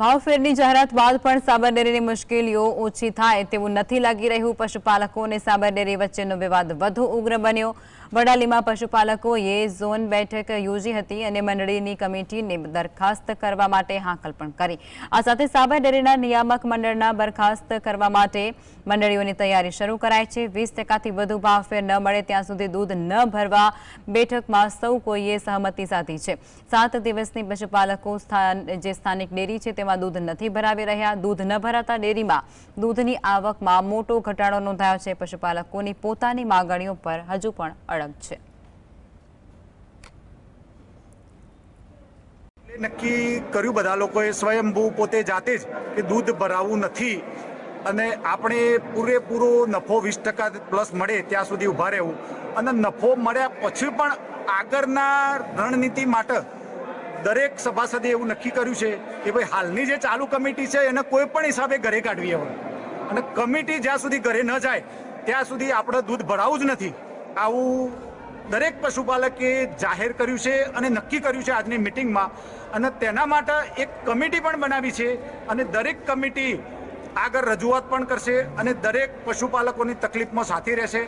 ભાવફેરની જાહેરાત બાદ પણ સાબરડેરીની મુશ્કેલીઓ ઓછી થાય તેવું નથી લાગી રહ્યું. પશુપાલકો અને સાબરડેરી વચ્ચેનો વિવાદ વધુ ઉગ્ર બન્યો. વડાલીમાં પશુપાલકોએ ઝોન બેઠક યોજી હતી અને મંડળીની કમિટીને દરખાસ્ત કરવા માટે હાંકલ પણ કરી. આ સાથે સાબરડેરીના નિયામક મંડળના બરખાસ્ત કરવા માટે મંડળીઓની તૈયારી શરૂ કરાઈ છે. વીસ ટકાથી વધુ ભાવફેર ન મળે ત્યાં સુધી દૂધ ન ભરવા બેઠકમાં સૌ કોઈએ સહમતિ સાધી છે. સાત દિવસની પશુપાલકો જે સ્થાનિક ડેરી છે, તેમાં દૂધ નથી ભરાવી રહ્યા, દૂધ ન ભરાતા ડેરીમાં દૂધની આવકમાં મોટો ઘટાડો નોંધાયો છે. પશુપાલકોની પોતાની માગણીઓ પર હજુ પણ અડગ છે. નક્કી કર્યું બધા લોકોએ સ્વયંભૂ પોતે જાતે જ કે દૂધ ભરાવવું નથી અને આપણે પૂરેપૂરો નફો વીસ ટકા પ્લસ મળે ત્યાં સુધી ઊભા રહેવું. અને નફો મળ્યા પછી પણ આગળના રણનીતિ માટે દરેક સભાસદે એવું નક્કી કર્યું છે કે ભાઈ હાલની જે ચાલુ કમિટી છે એને કોઈ પણ હિસાબે ઘરે કાઢવી હવે અને કમિટી જ્યાં સુધી ઘરે ન જાય, ત્યાં સુધી આપણે દૂધ ભરાવું જ નથી. આવું દરેક પશુપાલકે જાહેર કર્યું છે અને નક્કી કર્યું છે આજની મિટિંગમાં. અને તેના માટે એક કમિટી પણ બનાવી છે અને દરેક કમિટી આગળ રજૂઆત પણ કરશે અને દરેક પશુપાલકોની તકલીફમાં સાથી રહેશે.